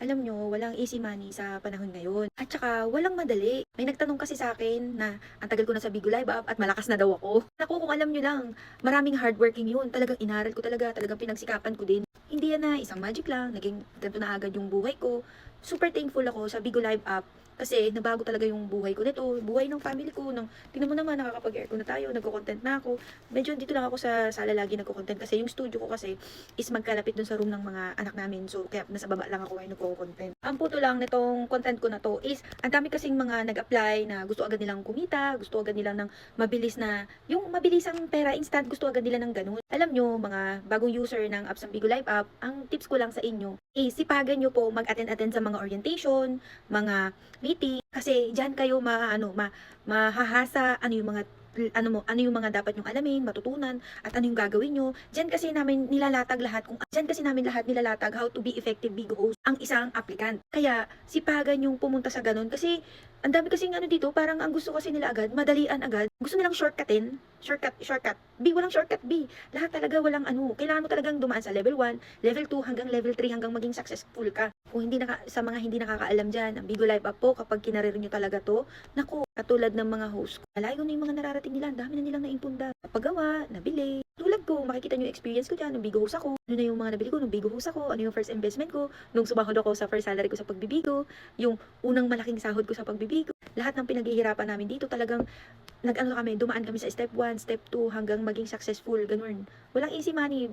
Alam nyo, walang easy money sa panahon ngayon. At saka, walang madali. May nagtanong kasi sa akin na ang tagal ko na sa Live Up at malakas na daw ako. Naku, kung alam nyo lang, maraming hardworking yun. Talagang inaral ko talaga, talagang pinagsikapan ko din. Hindi yan na isang magic lang, naging ganito na agad yung buhay ko. Super thankful ako sa Bigo Live Up kasi nabago talaga yung buhay ko nito, buhay ng family ko. Nang, tingnan mo naman, nakakapag-aircon na tayo, nagko-content na ako. Medyo dito lang ako sa sala lagi nagko-content kasi yung studio ko kasi is magkalapit dun sa room ng mga anak namin. So, kaya nasa baba lang ako ngayon nagko-content. Ang puto lang nitong content ko na to is, ang dami kasing mga nag-apply na gusto agad nilang kumita, gusto agad nila ng mabilis na, yung mabilisang pera, instant, gusto agad nila ng ganun. Alam nyo, mga bagong user ng apps ng Bigo Live App, ang tips ko lang sa inyo, is sipagan nyo po mag-attend-attend sa mga orientation, mga meeting, kasi diyan kayo ma, ano, ma, mahahasa, ano yung mga ano mo, ano yung mga dapat yung alamin, matutunan, at ano yung gagawin nyo. Diyan kasi namin nilalatag lahat kung diyan kasi namin lahat nilalatag how to be effective big host ang isang applicant. Kaya sipagan yung pumunta sa ganun kasi ang dami kasing ano dito, parang ang gusto kasi nila agad, madalian agad. Gusto nilang shortcutin, shortcut, shortcut. B, walang shortcut B. Lahat talaga walang ano, kailangan mo talagang dumaan sa level 1, level 2 hanggang level 3 hanggang maging successful ka. Kung hindi naka, sa mga hindi nakakaalam dyan, ang Bigo Live Up po, kapag kinarir nyo talaga to, naku, katulad ng mga host ko, malayo na yung mga nararating nila, dami na nilang naimpunta. Napagawa, nabili. Tulad ko, makikita nyo yung experience ko dyan, nung Bigo host ako, ano na yung mga nabili ko, nung Bigo host ako, ano yung first investment ko, nung sumahod ako sa first salary ko sa pagbibigo, yung unang malaking sahod ko sa pagbibigo, lahat ng pinaghihirapan namin dito talagang nag-ano kami, dumaan kami sa step 1, step 2 hanggang maging successful, ganun. Walang easy money.